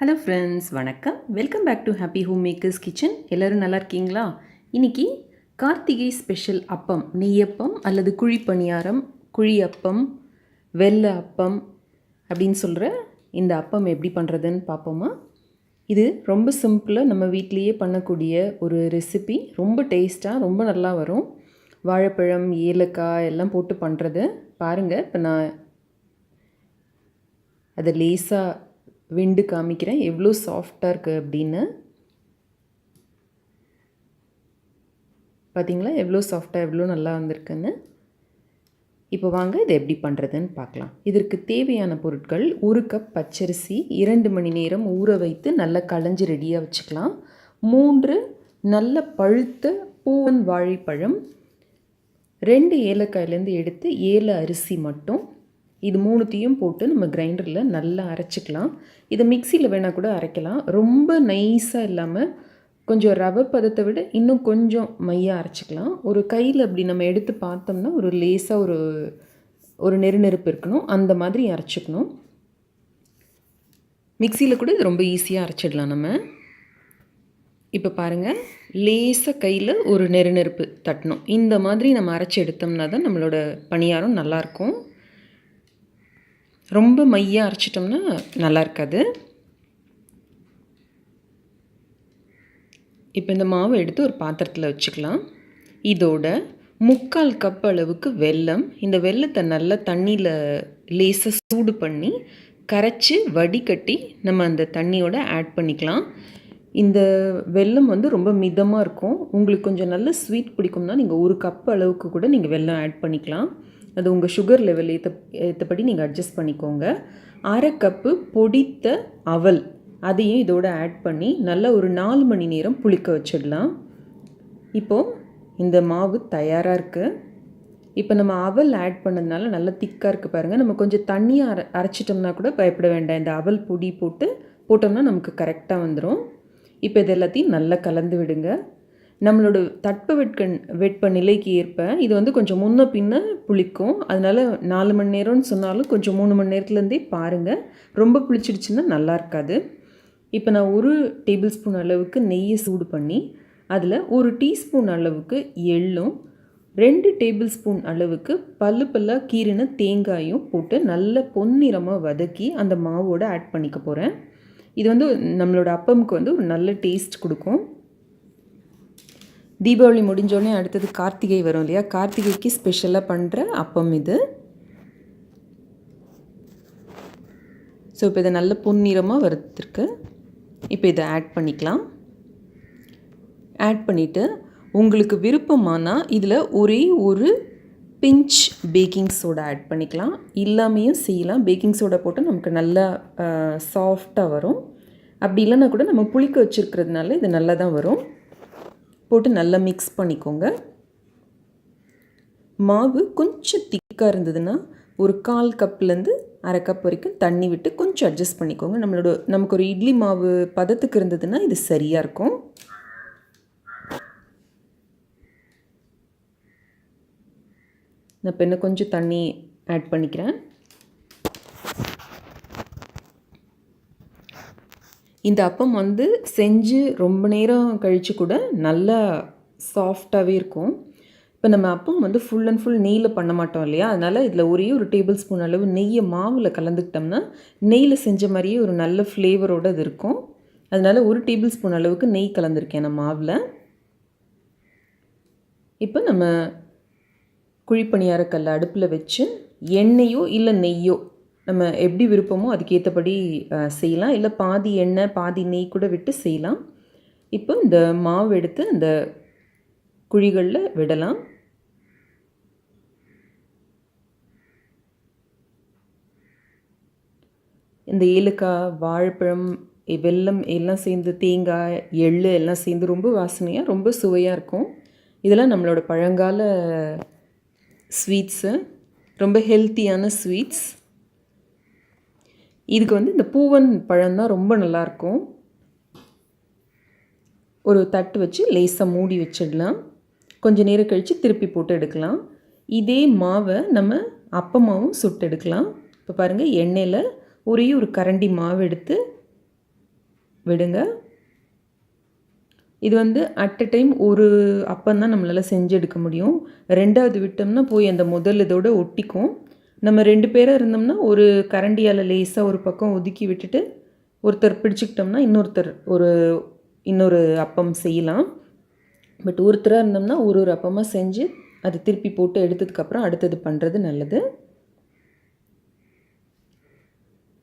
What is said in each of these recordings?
Hello friends வணக்கம். Welcome back to happy home makers kitchen எல்லோரும் நல்லா இருக்கீங்களா? இன்னைக்கு கார்த்திகை ஸ்பெஷல் அப்பம் நெய்யப்பம் அல்லது குழி பணியாரம் குழி அப்பம் வெள்ளை அப்பம் அப்படின்னு சொல்கிற இந்த அப்பம் எப்படி பண்ணுறதுன்னு பார்ப்போமா? இது ரொம்ப சிம்பிளாக நம்ம வீட்லேயே பண்ணக்கூடிய ஒரு ரெசிபி ரொம்ப டேஸ்ட்டாக ரொம்ப நல்லா வரும். வாழைப்பழம் ஏலக்காய் எல்லாம் போட்டு பண்ணுறது பாருங்கள் இப்போ நான் அதை லேசாக விண்டு காமிக்கிறேன். எவ்வளோ சாஃப்டாக இருக்குது அப்படின்னு. பார்த்தீங்களா எவ்வளோ சாஃப்டாக எவ்வளோ நல்லா வந்திருக்குன்னு. இப்போ வாங்க இதை எப்படி பண்ணுறதுன்னு பார்க்கலாம். இதற்கு தேவையான பொருட்கள் ஒரு கப் பச்சரிசி இரண்டு மணி நேரம் ஊற வைத்து நல்லா களைஞ்சி ரெடியாக வச்சுக்கலாம். மூன்று நல்ல பழுத்த பூவன் வாழைப்பழம். ரெண்டு ஏலக்காயிலேருந்து எடுத்து ஏல அரிசி மட்டும். இது மூணுத்தையும் போட்டு நம்ம கிரைண்டரில் நல்லா அரைச்சிக்கலாம். இதை மிக்சியில் வேணால் கூட அரைக்கலாம். ரொம்ப நைஸாக இல்லாமல் கொஞ்சம் ரவை பதத்தை விட இன்னும் கொஞ்சம் மையாக அரைச்சிக்கலாம். ஒரு கையில் அப்படி நம்ம எடுத்து பார்த்தோம்னா ஒரு லேசாக ஒரு ஒரு நெருநெருப்பு இருக்கணும். அந்த மாதிரி அரைச்சிக்கணும். மிக்சியில் கூட இது ரொம்ப ஈஸியாக அரைச்சிடலாம் நம்ம. இப்போ பாருங்கள் லேசாக கையில் ஒரு நெருநெருப்பு தட்டணும். இந்த மாதிரி நம்ம அரைச்சி எடுத்தோம்னா தான் நம்மளோட பணியாரம் நல்லாயிருக்கும் ரொம்ப மையாக அரைச்சிட்டோம்னா நல்லா இருக்காது. இப்போ இந்த மாவை எடுத்து ஒரு பாத்திரத்தில் வச்சுக்கலாம். இதோட முக்கால் கப் அளவுக்கு வெல்லம் இந்த வெல்லத்தை நல்லா தண்ணியில் லேசாக சூடு பண்ணி கரைச்சி வடிகட்டி நம்ம அந்த தண்ணியோட ஆட் பண்ணிக்கலாம். இந்த வெல்லம் வந்து ரொம்ப மிதமாக இருக்கும். உங்களுக்கு கொஞ்சம் நல்ல ஸ்வீட் பிடிக்கும்னா நீங்கள் ஒரு கப் அளவுக்கு கூட நீங்கள் வெல்லம் ஆட் பண்ணிக்கலாம். அது உங்கள் சுகர் லெவல் ஏற்ற ஏற்றபடி நீங்கள் அட்ஜஸ்ட் பண்ணிக்கோங்க. அரை கப்பு பொடித்த அவல் அதையும் இதோட ஆட் பண்ணி நல்லா ஒரு நாலு மணி நேரம் புளிக்க வச்சிடலாம். இப்போது இந்த மாவு தயாராக இருக்குது இப்போ நம்ம அவல் ஆட் பண்ணதுனால நல்லா திக்காக இருக்குது பாருங்கள் நம்ம கொஞ்சம் தண்ணியாக அரை அரைச்சிட்டோம்னா கூட பயப்பட வேண்டாம். இந்த அவல் பொடி போட்டு போட்டோம்னா நமக்கு கரெக்டாக வந்துடும் இப்போ இது எல்லாத்தையும் நல்லா கலந்து விடுங்க. நம்மளோட தட்ப வெட்க வெட்ப நிலைக்கு ஏற்ப இது வந்து கொஞ்சம் முன்ன பின்ன புளிக்கும். அதனால் நாலு மணி நேரம்னு சொன்னாலும் கொஞ்சம் மூணு மணி நேரத்துலேருந்தே பாருங்கள் ரொம்ப புளிச்சிடுச்சுன்னா நல்லா இருக்காது. இப்போ நான் ஒரு டேபிள் ஸ்பூன் அளவுக்கு நெய்யை சூடு பண்ணி அதில் ஒரு டீஸ்பூன் அளவுக்கு எள்ளும் ரெண்டு டேபிள் ஸ்பூன் அளவுக்கு பல்லு பல்லாக கீரின தேங்காயும் போட்டு நல்ல பொன்னிறமாக வதக்கி அந்த மாவோடு ஆட் பண்ணிக்க போகிறேன் இது வந்து நம்மளோட அப்பமுக்கு வந்து ஒரு நல்ல டேஸ்ட் கொடுக்கும். தீபாவளி முடிஞ்சோடனே அடுத்தது கார்த்திகை வரும் இல்லையா? கார்த்திகைக்கு ஸ்பெஷலாக பண்ணுற அப்பம் இது. ஸோ இப்போ இதை நல்ல பொன்னிறமாக வறுத்துருக்கு. இப்போ இதை ஆட் பண்ணிக்கலாம். ஆட் பண்ணிவிட்டு உங்களுக்கு விருப்பமானால் இதில் ஒரே ஒரு பிஞ்ச் பேக்கிங் சோடா ஆட் பண்ணிக்கலாம். இல்லாமையும் செய்யலாம். பேக்கிங் சோடா போட்டு நமக்கு நல்லா சாஃப்டாக வரும். அப்படி இல்லைன்னா கூட நம்ம புளிக்க வச்சுருக்கிறதுனால இது நல்லா தான் வரும். போட்டு நல்லா மிக்ஸ் பண்ணிக்கோங்க. மாவு கொஞ்சம் திக்காக இருந்ததுன்னா ஒரு கால் கப்லேருந்து அரை கப் வரைக்கும் தண்ணி விட்டு கொஞ்சம் அட்ஜஸ்ட் பண்ணிக்கோங்க. நம்மளோட நமக்கு ஒரு இட்லி மாவு பதத்துக்கு இருந்ததுன்னா இது சரியாக இருக்கும். நான் இப்போ இன்னும் கொஞ்சம் தண்ணி ஆட் பண்ணிக்கிறேன். இந்த அப்பம் வந்து செஞ்சு ரொம்ப நேரம் கழித்து கூட நல்லா சாஃப்டாகவே இருக்கும். இப்போ நம்ம அப்பம் வந்து ஃபுல் அண்ட் ஃபுல் நெய்யில் பண்ண மாட்டோம் இல்லையா? அதனால் இதில் ஒரே ஒரு டேபிள் ஸ்பூன் அளவு நெய்யை மாவில் கலந்துக்கிட்டோம்னா நெய்யில் செஞ்ச மாதிரியே ஒரு நல்ல ஃப்ளேவரோடு அது இருக்கும். அதனால் ஒரு டேபிள் ஸ்பூன் அளவுக்கு நெய் கலந்துருக்கேன் நான் மாவில். இப்போ நம்ம குழிப்பணியாரக்கல்ல அடுப்பில் வச்சு எண்ணெயோ இல்லை நெய்யோ நம்ம எப்படி விருப்பமோ அதுக்கேற்றபடி செய்யலாம். இல்லை பாதி எண்ணெய் பாதி நெய் கூட விட்டு செய்யலாம். இப்போ இந்த மாவு எடுத்து அந்த குழிகளில் விடலாம். இந்த ஏலக்காய் வாழைப்பழம் வெல்லம் எல்லாம் சேர்ந்து தேங்காய் எள் எல்லாம் சேர்ந்து ரொம்ப வாசனையாக ரொம்ப சுவையாக இருக்கும். இதெல்லாம் நம்மளோட பழங்கால ஸ்வீட்ஸு. ரொம்ப ஹெல்த்தியான ஸ்வீட்ஸ். இதுக்கு வந்து இந்த பூவன் பழம் தான் ரொம்ப நல்லாயிருக்கும். ஒரு தட்டு வச்சு லேசாக மூடி வச்சிடலாம். கொஞ்சம் நேரம் கழித்து திருப்பி போட்டு எடுக்கலாம். இதே மாவை நம்ம அப்பமாவும் சுட்டு எடுக்கலாம். இப்போ பாருங்கள் எண்ணெயில் ஒரே ஒரு கரண்டி மாவு எடுத்து விடுங்க. இது வந்து அட் அ டைம் ஒரு அப்பந்தான் நம்மளால் செஞ்சு எடுக்க முடியும். ரெண்டாவது விட்டோம்னா போய் அந்த முதல் இதோட ஒட்டிக்கும். நம்ம ரெண்டு பேராக இருந்தோம்னா ஒரு கரண்டியால் லேசாக ஒரு பக்கம் ஒதுக்கி விட்டுட்டு ஒருத்தர் பிடிச்சிக்கிட்டோம்னா இன்னொருத்தர் ஒரு இன்னொரு அப்பம் செய்யலாம். பட் ஒருத்தராக இருந்தோம்னா ஒரு ஒரு அப்பமாக செஞ்சு அதை திருப்பி போட்டு எடுத்ததுக்கப்புறம் அடுத்தது பண்ணுறது நல்லது.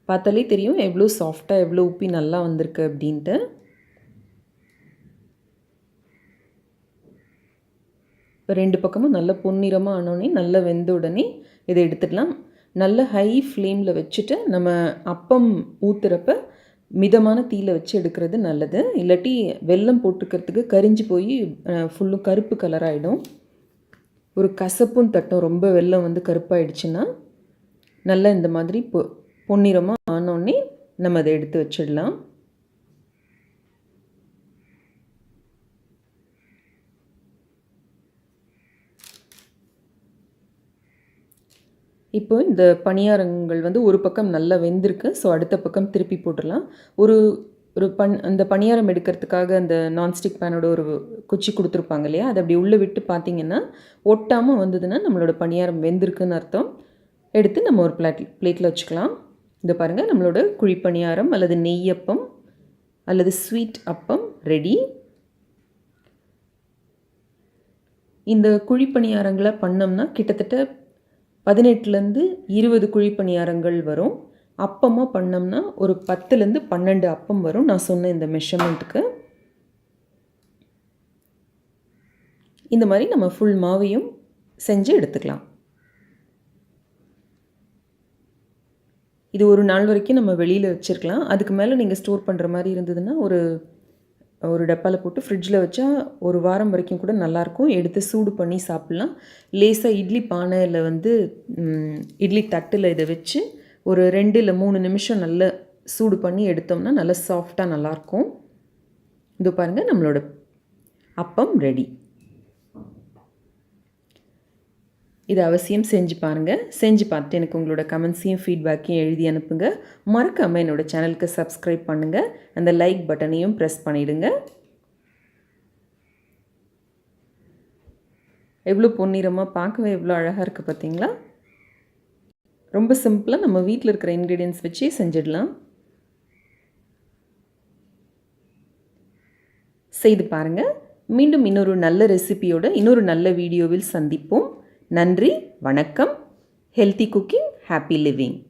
பார்த்தாலே தெரியும் எவ்வளோ சாஃப்டாக எவ்வளோ உப்பி நல்லா வந்திருக்கு அப்படின்ட்டு. இப்போ ரெண்டு பக்கமும் நல்ல பொன்னிறமாக ஆனோடனே நல்லா வெந்த உடனே இதை எடுத்துடலாம். நல்ல ஹை ஃப்ளேமில் வச்சுட்டு நம்ம அப்பம் ஊற்றுறப்ப மிதமான தீயில் வச்சு எடுக்கிறது நல்லது. இல்லாட்டி வெல்லம் போட்டுக்கிறதுக்கு கரிஞ்சு போய் ஃபுல்லும் கருப்பு கலராகிடும் ஒரு கசப்பும் தட்டும். ரொம்ப வெல்லம் வந்து கருப்பாயிடுச்சுன்னா நல்லா இந்த மாதிரி பொ பொன்னிறமாக ஆனோடனே நம்ம அதை எடுத்து வச்சிடலாம். இப்போ இந்த பணியாரங்கள் வந்து ஒரு பக்கம் நல்லா வெந்திருக்கு ஸோ அடுத்த பக்கம் திருப்பி போட்டுடலாம். ஒரு ஒரு பண் அந்த பணியாரம் எடுக்கிறதுக்காக அந்த நான்ஸ்டிக் பேனோட ஒரு குச்சி கொடுத்துருப்பாங்க இல்லையா? அதை அப்படி உள்ளே விட்டு பார்த்தீங்கன்னா ஒட்டாமல் வந்ததுன்னா நம்மளோட பணியாரம் வெந்திருக்குன்னு அர்த்தம். எடுத்து நம்ம ஒரு பிளேட் பிளேட்டில் வச்சுக்கலாம். இந்த பாருங்கள் நம்மளோட குழிப்பணியாரம் அல்லது நெய்யப்பம் அல்லது ஸ்வீட் அப்பம் ரெடி. இந்த குழிப்பணியாரங்களை பண்ணோம்னா கிட்டத்தட்ட பதினெட்டுலேருந்து இருபது குழிப்பணியாரங்கள் வரும். அப்பமாக பண்ணோம்னா ஒரு பத்துலேருந்து பன்னெண்டு அப்பம் வரும். நான் சொன்ன இந்த மெஷர்மெண்ட்டுக்கு இந்த மாதிரி நம்ம ஃபுல் மாவையும் செஞ்சு எடுத்துக்கலாம். இது ஒரு நாள் வரைக்கும் நம்ம வெளியில் வச்சுருக்கலாம். அதுக்கு மேலே நீங்கள் ஸ்டோர் பண்ணுற மாதிரி இருந்ததுன்னா ஒரு ஒரு டப்பாவில் போட்டு ஃப்ரிட்ஜில் வச்சா ஒரு வாரம் வரைக்கும் கூட நல்லாயிருக்கும். எடுத்து சூடு பண்ணி சாப்பிட்லாம். லேசாக இட்லி பானையில் வந்து இட்லி தட்டில் இதை வச்சு ஒரு ரெண்டு இல்லை மூணு நிமிஷம் நல்ல சூடு பண்ணி எடுத்தோம்னா நல்லா சாஃப்டாக நல்லாயிருக்கும். இது பாருங்கள் நம்மளோட அப்பம் ரெடி இது அவசியம் செஞ்சு பாருங்கள் செஞ்சு பார்த்துட்டு எனக்கு உங்களோட கமெண்ட்ஸையும் ஃபீட்பேக்கையும் எழுதி அனுப்புங்க. மறக்காமல் என்னோடய சேனலுக்கு சப்ஸ்கிரைப் பண்ணுங்கள் அந்த லைக் பட்டனையும் ப்ரெஸ் பண்ணிவிடுங்க எவ்வளோ பொன்னிறமாக பார்க்கவே எவ்வளோ அழகாக இருக்குது பார்த்தீங்களா? ரொம்ப சிம்பிளாக நம்ம வீட்டில் இருக்கிற இன்க்ரீடியன்ஸ் வச்சே செஞ்சிடலாம். செய்து பாருங்கள் மீண்டும் இன்னொரு நல்ல ரெசிபியோட இன்னொரு நல்ல வீடியோவில் சந்திப்போம். நன்றி வணக்கம். Healthy cooking happy living